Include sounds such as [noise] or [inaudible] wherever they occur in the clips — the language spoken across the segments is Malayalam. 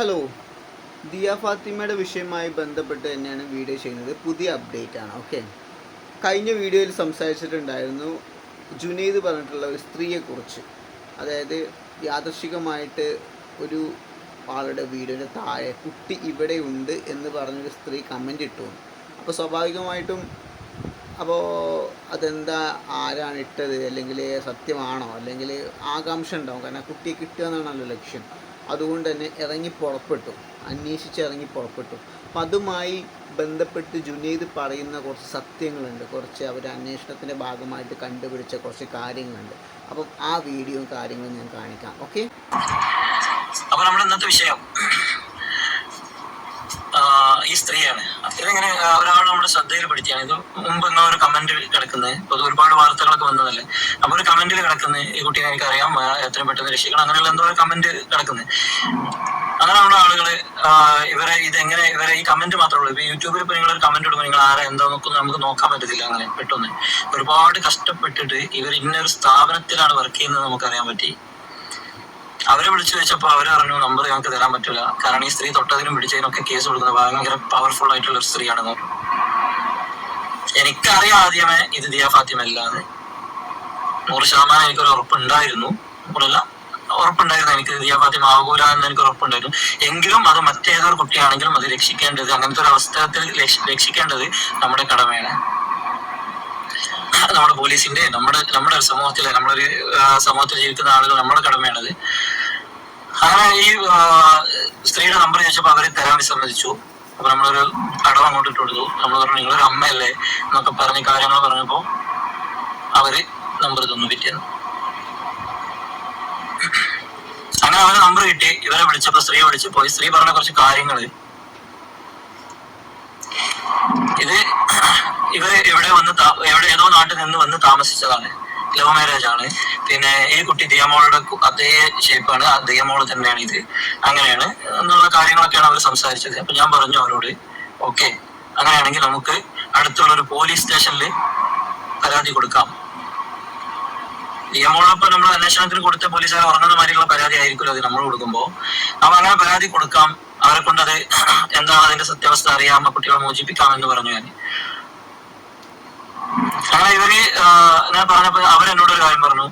ഹലോ ദിയ ഫാത്തിമയുടെ വിഷയവുമായി ബന്ധപ്പെട്ട് തന്നെയാണ് വീഡിയോ ചെയ്യുന്നത്. പുതിയ അപ്ഡേറ്റ് ആണ് ഓക്കെ കഴിഞ്ഞ വീഡിയോയിൽ സംസാരിച്ചിട്ടുണ്ടായിരുന്നു ജുനൈദ് പറഞ്ഞിട്ടുള്ള ഒരു സ്ത്രീയെക്കുറിച്ച് അതായത് യാദർശികമായിട്ട് ഒരു ആളുടെ വീടിന്റെ താഴെ കുട്ടി ഇവിടെ ഉണ്ട് എന്ന് പറഞ്ഞൊരു സ്ത്രീ കമന്റ് ഇട്ടു. അപ്പോൾ സ്വാഭാവികമായിട്ടും അപ്പോൾ അതെന്താ ആരാണ് ഇട്ടത് അല്ലെങ്കിൽ സത്യമാണോ അല്ലെങ്കിൽ ആകാംക്ഷ ഉണ്ടാവും. കാരണം കുട്ടിയെ കിട്ടുക എന്നാണല്ലോ ലക്ഷ്യം. അതുകൊണ്ട് തന്നെ ഇറങ്ങി പുറപ്പെട്ടു. അന്വേഷിച്ച് ഇറങ്ങി പുറപ്പെട്ടു. അപ്പം അതുമായി ബന്ധപ്പെട്ട് ജുനൈദ് പറയുന്ന കുറച്ച് സത്യങ്ങളുണ്ട്. കുറച്ച് അവർ അന്വേഷണത്തിന്റെ ഭാഗമായിട്ട് കണ്ടുപിടിച്ച കുറച്ച് കാര്യങ്ങളുണ്ട്. അപ്പം ആ വീഡിയോ കാര്യങ്ങളും ഞാൻ കാണിക്കാം. ഓക്കെ? അപ്പോൾ നമ്മുടെ ഇന്നത്തെ വിഷയം ഈ സ്ത്രീയാണ്. ഇതിങ്ങനെ ഒരാൾ നമ്മുടെ ശ്രദ്ധയിൽ പിടിച്ചാണ് ഇത് മുമ്പ് കിടക്കുന്നത് ഇപ്പൊ ഒരുപാട് വാർത്തകളൊക്കെ വന്നതല്ലേ. അപ്പൊ ഒരു കമന്റിൽ കിടക്കുന്നത് ഈ കുട്ടിയെ എനിക്കറിയാം അറിയാം എത്രയും പെട്ടെന്ന് രക്ഷിക്കണം. അങ്ങനെയുള്ള എന്തോ കമന്റ് കിടക്കുന്നത് അങ്ങനെയുള്ള ആളുകൾ ഇവരെ ഇതെങ്ങനെ ഇവരെ ഈ കമന്റ് മാത്രമേ ഉള്ളൂ. ഇപ്പൊ യൂട്യൂബിൽ ഇപ്പൊ നിങ്ങൾ കമന്റ് ഇടുമ്പോൾ നിങ്ങൾ ആരെ എന്താ നോക്കുന്നു നമുക്ക് നോക്കാൻ പറ്റത്തില്ല അങ്ങനെ പെട്ടെന്ന്. ഒരുപാട് കഷ്ടപ്പെട്ടിട്ട് ഇവർ ഇന്നൊരു സ്ഥാപനത്തിലാണ് വർക്ക് ചെയ്യുന്നത് നമുക്ക് അറിയാൻ പറ്റി. അവരെ വിളിച്ചു വെച്ചപ്പോ അവർ പറഞ്ഞു നമ്പർ ഞങ്ങൾക്ക് തരാൻ പറ്റില്ല കാരണം ഈ സ്ത്രീ തൊട്ടതിനും പിടിച്ചതിനൊക്കെ കേസ് കൊടുക്കുന്നത് ഭയങ്കര പവർഫുൾ ആയിട്ടുള്ള ഒരു സ്ത്രീയാണെന്ന്. പറഞ്ഞു എനിക്കറിയാം ആദ്യമേ ഇത് ദിയ ഫാത്തിമ അല്ലാന്ന് നൂറ് ശതമാനം എനിക്കൊരു ഉറപ്പുണ്ടായിരുന്നു. നൂറല്ല ഉറപ്പുണ്ടായിരുന്നു എനിക്ക് ദിയ ഫാത്തിമ ആകൂല എന്ന് എനിക്ക് ഉറപ്പുണ്ടായിരുന്നു. എങ്കിലും അത് മറ്റേതൊരു കുട്ടിയാണെങ്കിലും അത് രക്ഷിക്കേണ്ടത് അങ്ങനത്തെ ഒരു അവസ്ഥയിൽ രക്ഷിക്കേണ്ടത് നമ്മുടെ കടമയാണ്. നമ്മുടെ പോലീസിന്റെ നമ്മുടെ നമ്മുടെ സമൂഹത്തിലെ നമ്മളൊരു സമൂഹത്തിൽ ജീവിക്കുന്ന ആളുകൾ നമ്മുടെ കടമയാണത്. അങ്ങനെ ഈ സ്ത്രീയുടെ നമ്പർ ചോദിച്ചപ്പോൾ അവരെ തരാൻ വിസമ്മതിച്ചു. അപ്പൊ നമ്മളൊരു കടം അങ്ങോട്ട് ഇട്ട് കൊടുത്തു. നമ്മൾ പറഞ്ഞു നിങ്ങളൊരു അമ്മയല്ലേ എന്നൊക്കെ പറഞ്ഞ കാര്യങ്ങൾ പറഞ്ഞപ്പോ അവർ നമ്പർ തന്നു പിറ്റേന്ന് അങ്ങനെ അവരെ നമ്പർ കിട്ടി. ഇവരെ വിളിച്ചപ്പോ സ്ത്രീ വിളിച്ചപ്പോ സ്ത്രീ പറഞ്ഞ കുറച്ച് കാര്യങ്ങൾ. ഇത് ഇവർ എവിടെ വന്ന് എവിടെ ഏതോ നാട്ടിൽ നിന്ന് വന്ന് താമസിച്ചതാണ്. ലവ് മാരേജ് ആണ്. പിന്നെ ഈ കുട്ടി ദിയമോളുടെ അതേ ഷേപ്പാണ് ആ ദിയമോൾ തന്നെയാണ് ഇത്. അങ്ങനെയാണ്. എന്നുള്ള കാര്യങ്ങളൊക്കെയാണ് അവർ സംസാരിച്ചത്. അപ്പൊ ഞാൻ പറഞ്ഞു അവരോട് ഓക്കെ അങ്ങനെയാണെങ്കിൽ നമുക്ക് അടുത്തുള്ള ഒരു പോലീസ് സ്റ്റേഷനിൽ പരാതി കൊടുക്കാം. നിയമോളൊപ്പം നമ്മൾ അന്വേഷണത്തിന് കൊടുത്ത പോലീസുകാർ ഉറങ്ങുന്ന മാതിരിയുള്ള പരാതി ആയിരിക്കുമല്ലോ അത് നമ്മൾ കൊടുക്കുമ്പോൾ അപ്പൊ അങ്ങനെ പരാതി കൊടുക്കാം. അവരെ കൊണ്ടത് എന്താണ് അതിന്റെ സത്യാവസ്ഥ അറിയാം. കുട്ടികളെ മോചിപ്പിക്കാം എന്ന് പറഞ്ഞു ഞാൻ. അങ്ങനെ ഇവർ ഞാൻ പറഞ്ഞപ്പോ അവരെന്നോട് ഒരു കാര്യം പറഞ്ഞു.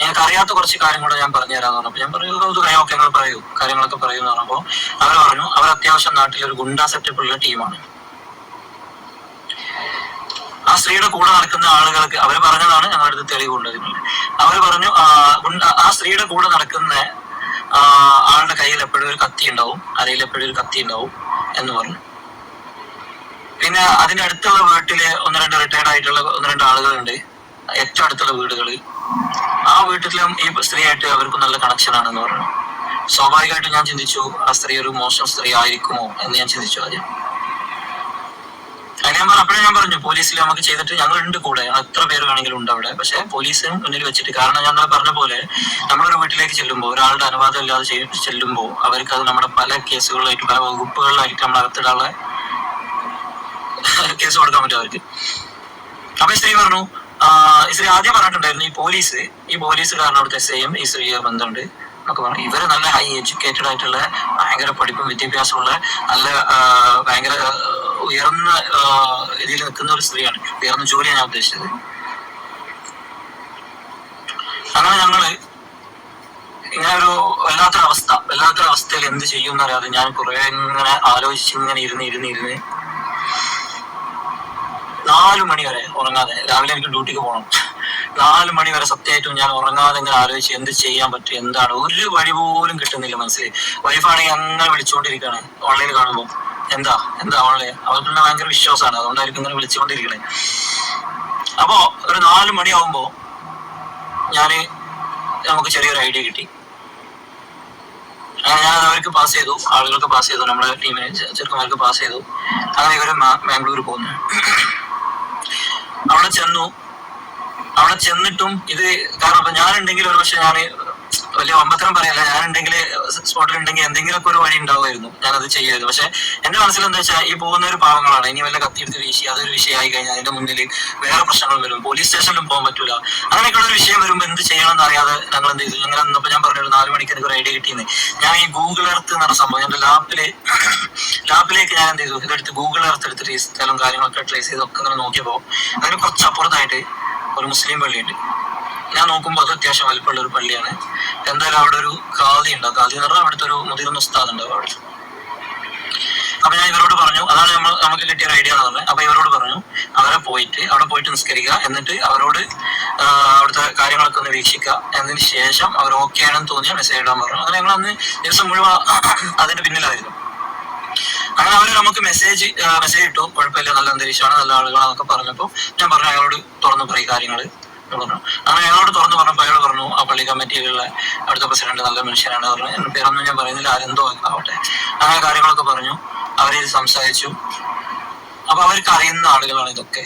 ഞങ്ങൾക്ക് അറിയാത്ത കുറച്ച് കാര്യങ്ങൾ ഞാൻ പറഞ്ഞു. തരാന്ന് പറഞ്ഞപ്പോ ഞാൻ പറഞ്ഞു കൗതുകം ഓക്കെ നിങ്ങൾ പറയൂ. കാര്യങ്ങളൊക്കെ പറയൂ എന്ന് പറഞ്ഞപ്പോ അവർ പറഞ്ഞു അവർ അത്യാവശ്യം നാട്ടിൽ ഒരു ഗുണ്ടാ സെറ്റപ്പ് ഉള്ള ടീമാണ്. ആ സ്ത്രീയുടെ കൂടെ നടക്കുന്ന ആളുകൾക്ക് അവർ പറഞ്ഞതാണ് ഞങ്ങളുടെ അടുത്ത് അതിനുള്ള അവർ പറഞ്ഞു ആ, സ്ത്രീയുടെ കൂടെ നടക്കുന്ന ആളുടെ കയ്യിൽ എപ്പോഴും ഒരു കത്തി ഉണ്ടാവും. അരയിൽ എപ്പോഴും ഒരു കത്തി ഉണ്ടാവും എന്ന് പറഞ്ഞു. പിന്നെ അതിന്റെ അടുത്തുള്ള വീട്ടിൽ ഒന്ന് രണ്ട് റിട്ടയർഡ് ആയിട്ടുള്ള ഒന്ന് രണ്ട് ആളുകളുണ്ട്. ഏറ്റവും അടുത്തുള്ള വീടുകളിൽ. ആ വീട്ടിലും ഈ സ്ത്രീയായിട്ട് അവർക്ക് നല്ല കണക്ഷൻ ആണെന്ന് പറഞ്ഞു. സ്വാഭാവികമായിട്ടും ഞാൻ ചിന്തിച്ചു ആ സ്ത്രീ ഒരു മോശം സ്ത്രീ ആയിരിക്കുമോ എന്ന് ഞാൻ ചിന്തിച്ചു ആദ്യം. അതിന് ഞാൻ അപ്പോഴേ ഞാൻ പറഞ്ഞു പോലീസിൽ നമുക്ക് ചെയ്തിട്ട് ഞങ്ങൾ ഉണ്ട് കൂടെ എത്ര പേര് വേണമെങ്കിലും ഉണ്ട് അവിടെ. പക്ഷെ പോലീസിന് മുന്നിൽ വെച്ചിട്ട് കാരണം ഞാൻ പറഞ്ഞ പോലെ നമ്മളൊരു വീട്ടിലേക്ക് ചെല്ലുമ്പോൾ ഒരാളുടെ അനുവാദം ഇല്ലാതെ ചെല്ലുമ്പോൾ അവർക്ക് അത് നമ്മുടെ പല കേസുകളിലായിട്ട് പല വകുപ്പുകളിലായിട്ട് നമ്മൾ അകത്തിടാനുള്ള കേസ് കൊടുക്കാൻ പറ്റും അവർക്ക്. അപ്പൊ സ്ത്രീ പറഞ്ഞു സ്ത്രീ ആദ്യം പറഞ്ഞിട്ടുണ്ടായിരുന്നു ഈ പോലീസ് ഈ പോലീസ് പോലീസുകാരനോട് എസ് ഐയും ഈ സ്ത്രീ ബന്ധമുണ്ട് എന്നൊക്കെ പറഞ്ഞു. ഇവർ നല്ല ഹൈ എഡ്യൂക്കേറ്റഡ് ആയിട്ടുള്ള ഭയങ്കര പഠിപ്പും വിദ്യാഭ്യാസമുള്ള നല്ല ഭയങ്കര ഉയർന്ന ഇതിൽ നിൽക്കുന്ന ഒരു സ്ത്രീയാണ് ഉയർന്ന ജോലിയാണ് ഞാൻ ഉദ്ദേശിച്ചത്. അങ്ങനെ ഞങ്ങൾ ഇങ്ങനെ ഒരു വല്ലാത്തൊരവസ്ഥ വല്ലാത്തൊരവസ്ഥയിൽ എന്ത് ചെയ്യും എന്നറിയാതെ ഞാൻ കുറെ ഇങ്ങനെ ആലോചിച്ച് ഇങ്ങനെ ഇരുന്ന് ഇരുന്ന് ഇരുന്ന് നാലു മണി വരെ ഉറങ്ങാതെ. രാവിലെ എനിക്ക് ഡ്യൂട്ടിക്ക് പോകണം. നാല് മണി വരെ സത്യമായിട്ടും ഞാൻ ഉറങ്ങാതെ ഇങ്ങനെ ആലോചിച്ച് എന്ത് ചെയ്യാൻ പറ്റും എന്താണ്? ഒരു വഴി പോലും കിട്ടുന്നില്ല മനസ്സിൽ വൈഫാണെങ്കിൽ അങ്ങനെ വിളിച്ചുകൊണ്ടിരിക്കുകയാണ് ഓൺലൈനിൽ കാണുമ്പോൾ എന്താ? എന്താ ഓൺലൈൻ അവർക്ക് തന്നെ ഭയങ്കര വിശ്വാസമാണ്. അതുകൊണ്ടായിരിക്കും ഇങ്ങനെ വിളിച്ചുകൊണ്ടിരിക്കണേ. അപ്പോ ഒരു നാല് മണിയാവുമ്പോ ഞാൻ നമുക്ക് ചെറിയൊരു ഐഡിയ കിട്ടി. അങ്ങനെ ഞാൻ അവർക്ക് പാസ് ചെയ്തു. ആളുകൾക്ക് പാസ് ചെയ്തു. നമ്മുടെ ടീമിന് ചെറുക്കന്മാർക്ക് പാസ് ചെയ്തു. അങ്ങനെ ഇവർ ബാംഗ്ലൂർ പോകുന്നു അവിടെ ചെന്നു. അവിടെ ചെന്നിട്ടും ഇത് കാരണം ഇപ്പൊ ഞാനുണ്ടെങ്കിൽ ഒരു പക്ഷെ ഞാൻ വലിയ അമ്പത്തരം പറയല്ല. ഞാനുണ്ടെങ്കിൽ സ്പോട്ടിൽ ഉണ്ടെങ്കിൽ എന്തെങ്കിലുമൊക്കെ ഒരു വഴി ഉണ്ടാവുമായിരുന്നു. ഞാൻ അത് ചെയ്യുമായിരുന്നു പക്ഷെ എന്റെ മനസ്സിൽ എന്താ വെച്ചാൽ ഈ പോകുന്ന ഒരു പാവങ്ങളാണ്. ഇനി വല്ല കത്തിയെടുത്ത് വീശി അതൊരു വിഷയമായി കഴിഞ്ഞാൽ അതിന്റെ മുന്നിൽ വേറെ പ്രശ്നങ്ങൾ വരും. പോലീസ് സ്റ്റേഷനിലും പോകാൻ പറ്റൂല. അങ്ങനെയൊക്കെയുള്ള ഒരു വിഷയം വരുമ്പോൾ എന്ത് ചെയ്യണമെന്ന് അറിയാതെ ഞങ്ങൾ എന്ത് ചെയ്തു? അങ്ങനെ എന്നപ്പോ ഞാൻ പറഞ്ഞു നാലു മണിക്ക് എനിക്ക് ഒരു ഐഡിയ കിട്ടിയെന്ന്. ഞാൻ ഈ ഗൂഗിൾ എന്ന് പറഞ്ഞ സംഭവം എന്റെ ലാപ്പിൽ ലാപ്പിലേക്ക് ഞാൻ എന്ത് ചെയ്തു? ഇതെടുത്ത് ഗൂഗിൾ എർത്ത് എടുത്തിട്ട് ഈ സ്ഥലം കാര്യങ്ങളൊക്കെ ട്രേസ് ചെയ്തൊക്കെ ഇങ്ങനെ നോക്കിയപ്പോൾ അതിന് കുറച്ച് അപ്പുറത്തായിട്ട് ഒരു മുസ്ലിം പള്ളിയുണ്ട്. ഞാൻ നോക്കുമ്പോൾ അത് അത്യാവശ്യം വലിപ്പമുള്ള ഒരു പള്ളിയാണ്. എന്തായാലും അവിടെ ഒരു ഖാദി ഉണ്ട്. ഖാദി എന്ന് പറഞ്ഞാൽ അവിടുത്തെ ഒരു മുതിർന്ന ഉസ്താദ് ഉണ്ട് അവിടെ. അപ്പൊ ഞാൻ ഇവരോട് പറഞ്ഞു അതാണ് നമ്മൾ നമുക്ക് കിട്ടിയ ഒരു ഐഡിയ എന്ന് പറഞ്ഞത് അപ്പൊ ഇവരോട് പറഞ്ഞു അവരെ പോയിട്ട് അവിടെ പോയിട്ട് നിസ്കരിക്കുക. എന്നിട്ട് അവരോട് അവിടുത്തെ കാര്യങ്ങളൊക്കെ ഒന്ന് വീക്ഷിക്കുക. എന്നതിന് ശേഷം അവർ ഓക്കെ ആണെന്ന് തോന്നിയാൽ മെസ്സേജ് ഇടാൻ പറഞ്ഞു. അങ്ങനെ ഞങ്ങൾ അന്ന് ദിവസം മുഴുവൻ അതിന്റെ പിന്നിലായിരുന്നു. അങ്ങനെ അവർ നമുക്ക് മെസ്സേജ് മെസ്സേജ് ഇട്ടു. കുഴപ്പമില്ല. നല്ല അന്തരീക്ഷമാണ്. നല്ല ആളുകളാന്നൊക്കെ പറഞ്ഞപ്പോൾ ഞാൻ പറഞ്ഞു അയാളോട് തുറന്നു പറയും കാര്യങ്ങൾ പറഞ്ഞു അങ്ങനെ അയാളോട് തുറന്നു പറഞ്ഞപ്പോൾ അയാൾ പറഞ്ഞു ആ പള്ളി കമ്മിറ്റിയിലുള്ള അവിടുത്തെ പ്രസിഡന്റ് നല്ല മനുഷ്യനാണ് പറഞ്ഞു. എന്റെ പേരൊന്നും ഞാൻ പറയുന്നില്ല. ആരെന്തോ ആവട്ടെ. അങ്ങനെ കാര്യങ്ങളൊക്കെ പറഞ്ഞു. അവരിത് സംസാരിച്ചു. അപ്പൊ അവർക്ക് അറിയുന്ന ആളുകളാണ് ഇതൊക്കെ.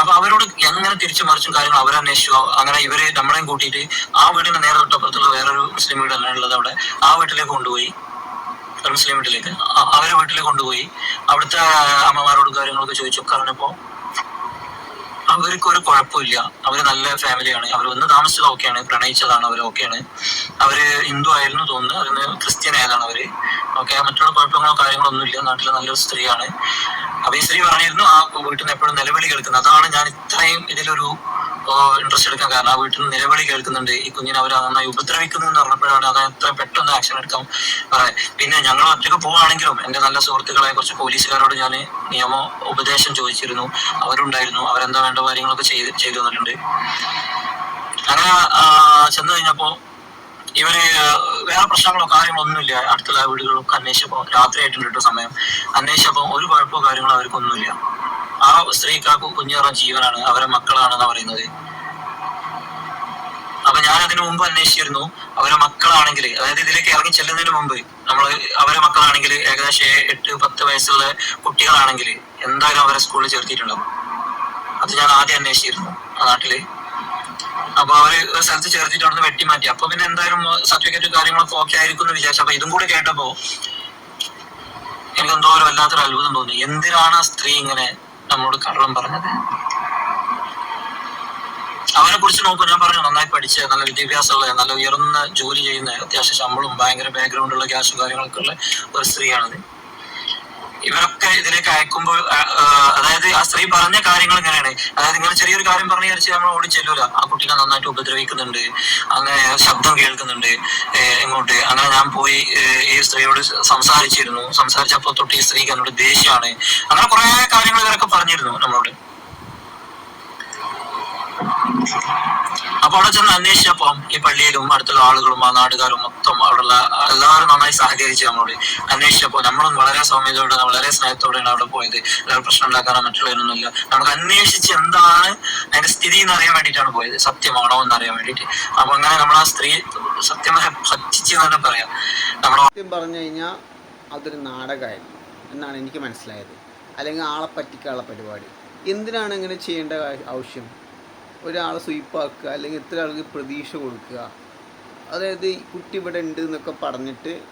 അപ്പൊ അവരോട് എങ്ങനെ തിരിച്ചു മറിച്ചും കാര്യങ്ങൾ അവരന്വേഷിച്ചു അങ്ങനെ ഇവർ നമ്മളെയും കൂട്ടിയിട്ട് ആ വീടിന്റെ നേരെ തൊട്ടപ്പുറത്തുള്ള വേറൊരു മുസ്ലിം വീട് ഉള്ളത് അവിടെ ആ വീട്ടിലേക്ക് കൊണ്ടുപോയി. മുസ്ലിം വീട്ടിലേക്ക് അവരെ വീട്ടിലേക്ക് കൊണ്ടുപോയി. അവിടുത്തെ അമ്മമാരോട് കാര്യങ്ങളൊക്കെ ചോദിച്ചു കാരണപ്പോ അവർക്ക് ഒരു കുഴപ്പമില്ല. അവർ നല്ല ഫാമിലിയാണ് അവർ ഒന്ന് താമസിച്ചത് ഓക്കെയാണ്. പ്രണയിച്ചതാണ് അവർ ഓക്കെയാണ്. അവർ ഹിന്ദു ആയിരുന്നു തോന്നുന്നു. അതിന് ക്രിസ്ത്യൻ ആയതാണ് അവർ. ഓക്കെ മറ്റുള്ള കുഴപ്പങ്ങളോ കാര്യങ്ങളോ ഒന്നുമില്ല നാട്ടിലെ നല്ലൊരു സ്ത്രീയാണ്. അപ്പൊ ഈ സ്ത്രീ പറഞ്ഞിരുന്നു ആ വീട്ടിൽ നിന്ന് എപ്പോഴും നിലവിളി കേൾക്കുന്നത്. അതാണ് ഞാൻ ഇത്രയും ഇതിലൊരു ഇൻട്രസ്റ്റ് എടുക്കാൻ. കാരണം ആ വീട്ടിൽ നിന്ന് നിലവിളി കേൾക്കുന്നുണ്ട്. ഈ കുഞ്ഞിനെ അവർ നന്നായി ഉപദ്രവിക്കുന്നു എന്ന് പറഞ്ഞപ്പോഴാണ് അത് എത്ര പെട്ടെന്ന് ആക്ഷൻ എടുക്കാം പറയാം. പിന്നെ ഞങ്ങൾ ഒറ്റയ്ക്ക് പോവാണെങ്കിലും എന്റെ നല്ല സുഹൃത്തുക്കളെ കുറച്ച് പോലീസുകാരോട് ഞാൻ നിയമ ഉപദേശം ചോദിച്ചിരുന്നു. അവരുണ്ടായിരുന്നു. അവരെന്താ വേണ്ട കാര്യങ്ങളൊക്കെ ചെയ്ത് ചെയ്തു തന്നിട്ടുണ്ട്. അങ്ങനെ ചെന്ന് കഴിഞ്ഞപ്പോ ഇവർ വേറെ പ്രശ്നങ്ങളോ കാര്യങ്ങളോ ഒന്നുമില്ല അടുത്തുള്ള വീടുകളൊക്കെ അന്വേഷിച്ചപ്പോ രാത്രി ആയിട്ടുണ്ട് കേട്ടോ സമയം. അന്വേഷിച്ചപ്പോ ഒരു കുഴപ്പമോ കാര്യങ്ങളോ അവർക്കൊന്നുമില്ല. ആ സ്ത്രീക്കാക്കും കുഞ്ഞുറ ജീവനാണ് അവരെ മക്കളാണെന്ന് പറയുന്നത്. അപ്പൊ ഞാൻ അതിനു മുമ്പ് അന്വേഷിച്ചിരുന്നു അവരെ മക്കളാണെങ്കിൽ അതായത് ഇതിലേക്ക് ഇറങ്ങി ചെല്ലുന്നതിന് മുമ്പ് നമ്മൾ അവരെ മക്കളാണെങ്കിൽ ഏകദേശം എട്ട് പത്ത് വയസ്സുള്ള കുട്ടികളാണെങ്കിൽ എന്തായാലും അവരെ സ്കൂളിൽ ചേർത്തിട്ടുണ്ടാവും അത് ഞാൻ ആദ്യം അന്വേഷിച്ചിരുന്നു ആ നാട്ടിൽ. അപ്പൊ അവർ സ്ഥലത്ത് ചേർത്തിട്ട് അവിടെ വെട്ടി മാറ്റി അപ്പൊ പിന്നെ എന്തായാലും സർട്ടിഫിക്കറ്റ് കാര്യങ്ങളൊക്കെ ഓക്കെ ആയിരിക്കും എന്ന് വിചാരിച്ചു. അപ്പൊ ഇതും കൂടി കേട്ടപ്പോ എനിക്ക് എന്തോ ഒരു വല്ലാത്തൊരു അത്ഭുതം തോന്നി. എന്തിനാണ് സ്ത്രീ ഇങ്ങനെ നമ്മളോട് കള്ളം പറഞ്ഞത്? അവനെ കുറിച്ച് നോക്കൂ ഞാൻ പറഞ്ഞു നന്നായി പഠിച്ച നല്ല വിദ്യാഭ്യാസമുള്ള നല്ല ഉയർന്ന ജോലി ചെയ്യുന്ന അത്യാവശ്യം ശമ്പളവും ഭയങ്കര ബാക്ക്ഗ്രൗണ്ടുള്ള ക്യാഷും കാര്യങ്ങളൊക്കെ ഉള്ള ഒരു സ്ത്രീയാണത്. ഇവരൊക്കെ ഇതിലേക്ക് അയക്കുമ്പോൾ അതായത് ആ സ്ത്രീ പറഞ്ഞ കാര്യങ്ങൾ ഇങ്ങനെയാണ്. അതായത് ഇങ്ങനെ ചെറിയൊരു കാര്യം പറഞ്ഞു വിചാരിച്ച് നമ്മൾ ഓടി ചെല്ലൂല. ആ കുട്ടീനെ നന്നായിട്ട് ഉപദ്രവിക്കുന്നുണ്ട്. അങ്ങനെ ശബ്ദം കേൾക്കുന്നുണ്ട് ഇങ്ങോട്ട്. അങ്ങനെ ഞാൻ പോയി ഈ സ്ത്രീയോട് സംസാരിച്ചിരുന്നു. സംസാരിച്ചപ്പോ തൊട്ട് ഈ സ്ത്രീക്ക് എന്നോട് ദേഷ്യമാണ്. അങ്ങനെ കുറെ കാര്യങ്ങൾ ഇവരൊക്കെ പറഞ്ഞിരുന്നു നമ്മളോട്. അപ്പൊ അവിടെ ചെന്ന് അന്വേഷിച്ചപ്പോ ഈ പള്ളിയിലും അടുത്തുള്ള ആളുകളും ആ നാട്ടുകാരും മൊത്തം അവിടെയുള്ള എല്ലാവരും നന്നായി സഹകരിച്ച് നമ്മളോട് അന്വേഷിച്ചപ്പോ നമ്മളും വളരെ സൗമ്യതയോടെ വളരെ സ്നേഹത്തോടെയാണ് അവിടെ പോയത്. എല്ലാവരും പ്രശ്നം ഉണ്ടാക്കാനോ മറ്റുള്ളവരൊന്നുമില്ല. നമുക്ക് അന്വേഷിച്ച് എന്താണ് അതിന്റെ സ്ഥിതി എന്ന് അറിയാൻ വേണ്ടിയിട്ടാണ് പോയത്. സത്യമാണോ എന്ന് അറിയാൻ വേണ്ടിയിട്ട്. അപ്പൊ അങ്ങനെ നമ്മൾ ആ സ്ത്രീ സത്യമായി ഭക്ഷിച്ച് തന്നെ പറയാം. സത്യം പറഞ്ഞു കഴിഞ്ഞാൽ അതൊരു നാടകമായിരുന്നു എന്നാണ് എനിക്ക് മനസ്സിലായത്. അല്ലെങ്കിൽ ആളെ പറ്റിക്കാനുള്ള പരിപാടി. എന്തിനാണ് ഇങ്ങനെ ചെയ്യേണ്ട ആവശ്യം? ഒരാളെ സ്വീപ്പാക്കുക അല്ലെങ്കിൽ ഇത്ര ആൾക്ക് പ്രതീക്ഷ കൊടുക്കുക. അതായത് കുട്ടി ഇവിടെ ഉണ്ട് എന്നൊക്കെ പറഞ്ഞിട്ട്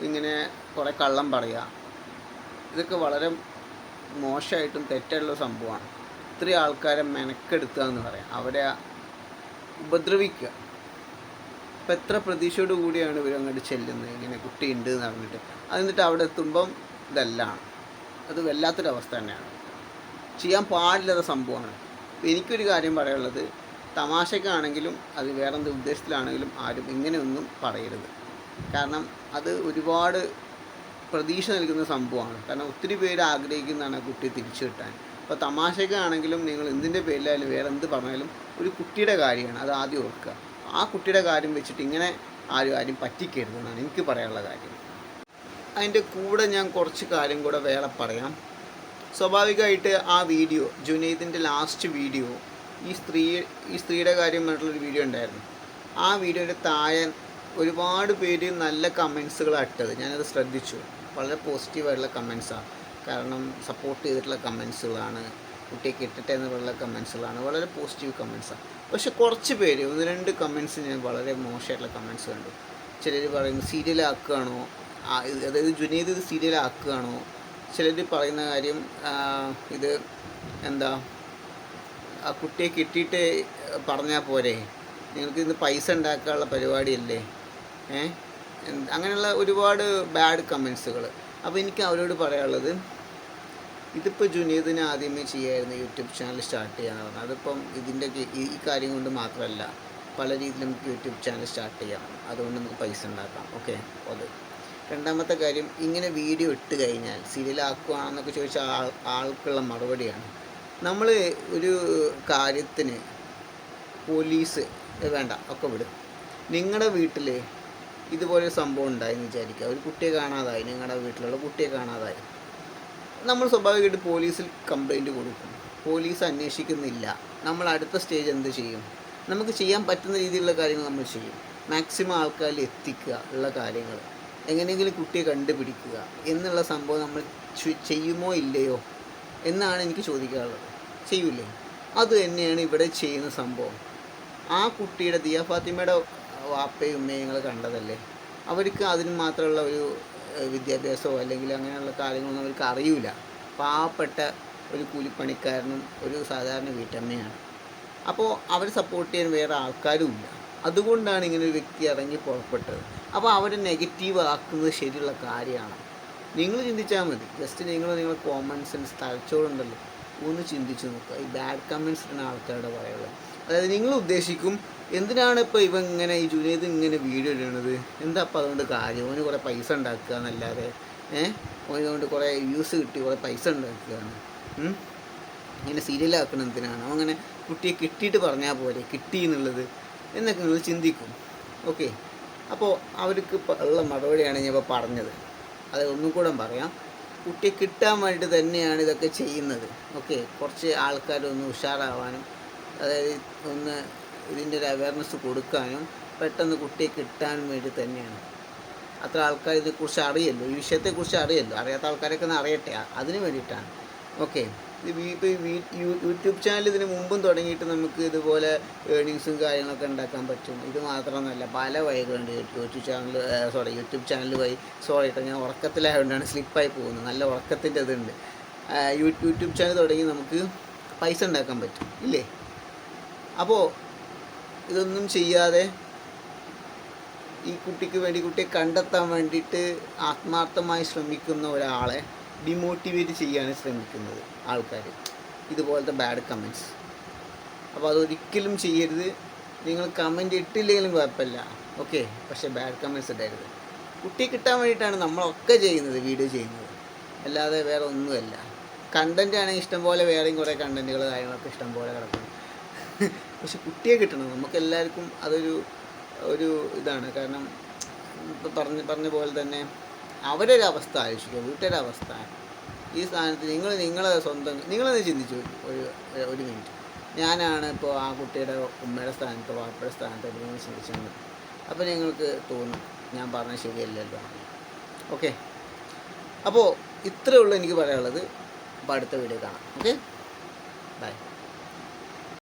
ഇങ്ങനെ കുറേ കള്ളം പറയുക ഇതൊക്കെ വളരെ മോശമായിട്ടും തെറ്റായിട്ടുള്ള സംഭവമാണ്. ഇത്രയും ആൾക്കാരെ മെനക്കെടുത്തുക എന്ന് പറയാം. അവരെ ഉപദ്രവിക്കുക. അപ്പം എത്ര പ്രതീക്ഷയോട് കൂടിയാണ് ഇവർ അങ്ങോട്ട് ചെല്ലുന്നത്? ഇങ്ങനെ കുട്ടി ഉണ്ട് എന്ന് പറഞ്ഞിട്ട്. എന്നിട്ട് അവിടെ എത്തുമ്പം ഇതെല്ലാം. അത് വല്ലാത്തൊരവസ്ഥ തന്നെയാണ്. ചെയ്യാൻ പാടില്ലാത്ത സംഭവമാണ്. എനിക്കൊരു കാര്യം പറയാനുള്ളത്. തമാശക്കാണെങ്കിലും അത് വേറെന്ത് ഉദ്ദേശത്തിലാണെങ്കിലും ആരും ഇങ്ങനെയൊന്നും പറയരുത്. കാരണം അത് ഒരുപാട് പ്രതീക്ഷ നൽകുന്ന സംഭവമാണ്. കാരണം ഒത്തിരി പേര് ആഗ്രഹിക്കുന്നതാണ് ആ കുട്ടിയെ തിരിച്ചു കിട്ടാൻ. അപ്പോൾ തമാശക്കാണെങ്കിലും നിങ്ങൾ എന്തിന്റെ പേരിലായാലും വേറെ എന്ത് പറഞ്ഞാലും ഒരു കുട്ടിയുടെ കാര്യമാണ്. അത് ആദ്യം ഓർക്കുക. ആ കുട്ടിയുടെ കാര്യം വെച്ചിട്ട് ഇങ്ങനെ ആരും ആരും പറ്റിക്കരുതെന്നാണ് എനിക്ക് പറയാനുള്ള കാര്യം. അതിന്റെ കൂടെ ഞാൻ കുറച്ച് കാര്യം കൂടെ വേറെ പറയാം. സ്വാഭാവികമായിട്ട് ആ വീഡിയോ ജുനൈദിന്റെ ലാസ്റ്റ് വീഡിയോ ഈ സ്ത്രീ ഈ സ്ത്രീയുടെ കാര്യമായിട്ടുള്ളൊരു വീഡിയോ ഉണ്ടായിരുന്നു. ആ വീഡിയോന്റെ താഴെ ഒരുപാട് പേര് നല്ല കമൻസുകളാണ് ഇട്ടത്. ഞാനത് ശ്രദ്ധിച്ചു. വളരെ പോസിറ്റീവായിട്ടുള്ള കമൻസാണ് കാരണം സപ്പോർട്ട് ചെയ്തിട്ടുള്ള കമൻസുകളാണ് കുട്ടിയെ കിട്ടട്ടെ എന്നുള്ള കമൻസുകളാണ് വളരെ പോസിറ്റീവ് കമൻസാണ് പക്ഷെ കുറച്ച് പേര് ഒന്ന് രണ്ട് കമൻസ് ഞാൻ വളരെ മോശമായിട്ടുള്ള കമൻസ് കണ്ടു. ചിലർ പറയുന്നു സീരിയലാക്കുകയാണോ അതായത് ജുനീദ് ഇത് സീരിയലാക്കുകയാണോ ചിലർ പറയുന്ന കാര്യം ഇത് എന്താ ആ കുട്ടിയെ കിട്ടിയിട്ട് പറഞ്ഞാൽ പോരെ. നിങ്ങൾക്ക് ഇന്ന് പൈസ ഉണ്ടാക്കാനുള്ള പരിപാടിയല്ലേ? ഏ? അങ്ങനെയുള്ള ഒരുപാട് ബാഡ് കമൻസുകൾ അപ്പോൾ എനിക്ക് അവരോട് പറയാനുള്ളത് ഇതിപ്പോൾ ജുനീദിന് ആദ്യമേ ചെയ്യായിരുന്നു യൂട്യൂബ് ചാനൽ സ്റ്റാർട്ട് ചെയ്യാന്ന് പറഞ്ഞത്. അതിപ്പം ഇതിന്റെ ഈ- ഈ കാര്യം കൊണ്ട് മാത്രമല്ല പല രീതിയിലും നമുക്ക് യൂട്യൂബ് ചാനൽ സ്റ്റാർട്ട് ചെയ്യാം. അതുകൊണ്ട് നമുക്ക് പൈസ ഉണ്ടാക്കാം. ഓക്കെ? അത്. രണ്ടാമത്തെ കാര്യം ഇങ്ങനെ വീഡിയോ ഇട്ട് കഴിഞ്ഞാൽ സീരിയലാക്കുകയാണെന്നൊക്കെ ചോദിച്ചാൽ ആൾ ആൾക്കുള്ള മറുപടിയാണ്. നമ്മൾ ഒരു കാര്യത്തിന് പോലീസ് വേണ്ട ഒക്കെ വിടും. നിങ്ങളുടെ വീട്ടിൽ ഇതുപോലെ സംഭവം ഉണ്ടായെന്ന് വിചാരിക്കുക. ഒരു കുട്ടിയെ കാണാതായി നിങ്ങളുടെ വീട്ടിലുള്ള കുട്ടിയെ കാണാതായി. നമ്മൾ സ്വാഭാവികമായിട്ട് പോലീസിൽ കംപ്ലൈന്റ് കൊടുക്കും. പോലീസ് അന്വേഷിക്കുന്നില്ല. നമ്മൾ അടുത്ത സ്റ്റേജ് എന്ത് ചെയ്യും? നമുക്ക് ചെയ്യാൻ പറ്റുന്ന രീതിയിലുള്ള കാര്യങ്ങൾ നമ്മൾ ചെയ്യും. മാക്സിമം ആൾക്കാരിൽ എത്തിക്കുക ഉള്ള കാര്യങ്ങൾ. എങ്ങനെയെങ്കിലും കുട്ടിയെ കണ്ടുപിടിക്കുക എന്നുള്ള സംഭവം നമ്മൾ ചെയ്യുമോ ഇല്ലയോ എന്നാണ് എനിക്ക് ചോദിക്കാനുള്ളത്. ചെയ്യൂലേ അത് തന്നെയാണ് ഇവിടെ ചെയ്യുന്ന സംഭവം. ആ കുട്ടിയുടെ ദിയ ഫാത്തിമയുടെ വാപ്പയും ഉമ്മയും നിങ്ങൾ കണ്ടതല്ലേ? അവർക്ക് അതിന് മാത്രമുള്ള ഒരു വിദ്യാഭ്യാസമോ അല്ലെങ്കിൽ അങ്ങനെയുള്ള കാര്യങ്ങളൊന്നും അവർക്ക് അറിയില്ല പാവപ്പെട്ട ഒരു കൂലിപ്പണിക്കാരനും ഒരു സാധാരണ വീട്ടമ്മയാണ്. അപ്പോൾ അവർ സപ്പോർട്ട് ചെയ്യാൻ വേറെ ആൾക്കാരും ഇല്ല അതുകൊണ്ടാണ് ഇങ്ങനെ ഒരു വ്യക്തി ഇറങ്ങി പുറപ്പെട്ടത്. അപ്പോൾ അവരെ നെഗറ്റീവ് ആക്കുന്നത് ശരിയുള്ള കാര്യമാണ്. നിങ്ങൾ ചിന്തിച്ചാൽ മതി. ജസ്റ്റ് നിങ്ങൾ നിങ്ങൾ കോമൺ സെൻസ് തലച്ചോറുണ്ടല്ലോ ഒന്ന് ചിന്തിച്ച് നോക്കുക. ഈ ബാഡ് കമൻസ് ഇടുന്ന ആൾക്കാരുടെ പറയുള്ളത് അതായത് നിങ്ങൾ ഉദ്ദേശിക്കും എന്തിനാണ് ഇപ്പോൾ ഇവ ഇങ്ങനെ ഈ ജുനേദ് ഇങ്ങനെ വീഡിയോ ഇടുന്നത് എന്താ അപ്പോൾ അതുകൊണ്ട് കാര്യം? ഓന് കുറേ പൈസ ഉണ്ടാക്കുക എന്നല്ലാതെ ഏഹ് ഓനുകൊണ്ട് കുറേ വ്യൂസ് കിട്ടി കുറേ പൈസ ഉണ്ടാക്കുകയാണ്? ഇങ്ങനെ സീരിയലാക്കണം എന്തിനാണ്? അങ്ങനെ കുട്ടിയെ കിട്ടിയിട്ട് പറഞ്ഞാൽ പോലെ കിട്ടി എന്നുള്ളത്. എന്നൊക്കെ നിങ്ങൾ ചിന്തിക്കും. ഓക്കെ? അപ്പോൾ അവർക്ക് ഉള്ള മറുപടിയാണ് ഞാൻ ഇപ്പോൾ പറഞ്ഞത്. അത് ഒന്നും കൂടെ പറയാം. കുട്ടിയെ കിട്ടാൻ വേണ്ടി തന്നെയാണ് ഇതൊക്കെ ചെയ്യുന്നത്. ഓക്കെ കുറച്ച് ആൾക്കാരൊന്ന് ഉഷാറാവാനും അതായത് ഒന്ന് ഇതിന്റെ ഒരു അവയർനെസ് കൊടുക്കാനും പെട്ടെന്ന് കുട്ടിയെ കിട്ടാനും വേണ്ടി തന്നെയാണ്. അത്ര ആൾക്കാർ ഇതിനെക്കുറിച്ച് അറിയല്ലോ. ഈ വിഷയത്തെക്കുറിച്ച് അറിയല്ലോ. അറിയാത്ത ആൾക്കാരൊക്കെ ഒന്ന് അറിയട്ടെ. അതിന് വേണ്ടിയിട്ടാണ്. ഓക്കെ. ഇപ്പോൾ യൂട്യൂബ് ചാനൽ ഇതിന് മുമ്പും തുടങ്ങിയിട്ട് നമുക്ക് ഇതുപോലെ ഏണിങ്സും കാര്യങ്ങളൊക്കെ ഉണ്ടാക്കാൻ പറ്റും. ഇത് മാത്രമൊന്നുമല്ല പല വഴികളുണ്ട്. YouTube channel sorry YouTube channel വഴി സോറി കേട്ടോ ഞാൻ ഉറക്കത്തിലായതുകൊണ്ടാണ് സ്ലിപ്പായി പോകുന്നത്. നല്ല ഉറക്കത്തിന്റെ ഇതുണ്ട്. യൂട്യൂബ് ചാനൽ തുടങ്ങി നമുക്ക് പൈസ ഉണ്ടാക്കാൻ പറ്റും ഇല്ലേ? അപ്പോൾ ഇതൊന്നും ചെയ്യാതെ ഈ കുട്ടിക്ക് വേണ്ടി കുട്ടിയെ കണ്ടെത്താൻ വേണ്ടിയിട്ട് ആത്മാർത്ഥമായി ശ്രമിക്കുന്ന ഒരാളെ ഡിമോട്ടിവേറ്റ് ചെയ്യാൻ ശ്രമിക്കുന്നത് ആൾക്കാർ ഇതുപോലത്തെ ബാഡ് കമൻസ് അപ്പോൾ അതൊരിക്കലും ചെയ്യരുത്. നിങ്ങൾ കമന്റ് ഇട്ടില്ലെങ്കിലും കുഴപ്പമില്ല. ഓക്കെ പക്ഷേ ബാഡ് കമൻസ് ഇടരുത്. കുട്ടി കിട്ടാൻ വേണ്ടിയിട്ടാണ് നമ്മളൊക്കെ ചെയ്യുന്നത് വീഡിയോ ചെയ്യുന്നത്. അല്ലാതെ വേറെ ഒന്നുമല്ല. കണ്ടന്റ് ആണെങ്കിൽ ഇഷ്ടംപോലെ വേറെയും കുറേ കണ്ടന്റുകൾ കാര്യങ്ങളൊക്കെ ഇഷ്ടംപോലെ കിടക്കുന്നു. [laughs] പക്ഷെ കുട്ടിയെ കിട്ടണം. നമുക്ക് എല്ലാവർക്കും അതൊരു ഒരു ഇതാണ്. കാരണം ഇപ്പം പറഞ്ഞ പറഞ്ഞ പോലെ തന്നെ അവരൊരു അവസ്ഥ ആലോചിക്കുക വീട്ടൊരു അവസ്ഥ ഈ സ്ഥാനത്ത് നിങ്ങൾ നിങ്ങളെ സ്വന്തം നിങ്ങളെന്ന് ചിന്തിച്ചു? ഒരു ഒരു മിനിറ്റ്. ഞാനാണ് ഇപ്പോൾ ആ കുട്ടിയുടെ ഉമ്മയുടെ സ്ഥാനത്തോ വാപ്പയുടെ സ്ഥാനത്തോ നിങ്ങൾ ചിന്തിച്ചാണ് അപ്പോൾ നിങ്ങൾക്ക് തോന്നും ഞാൻ പറഞ്ഞത് ശരിയല്ലല്ലോ. ഓക്കെ? അപ്പോൾ ഇത്രയേ ഉള്ളൂ എനിക്ക് പറയാനുള്ളത്. അപ്പോൾ അടുത്ത വീഡിയോ കാണാം. ഓക്കെ? ബൈ.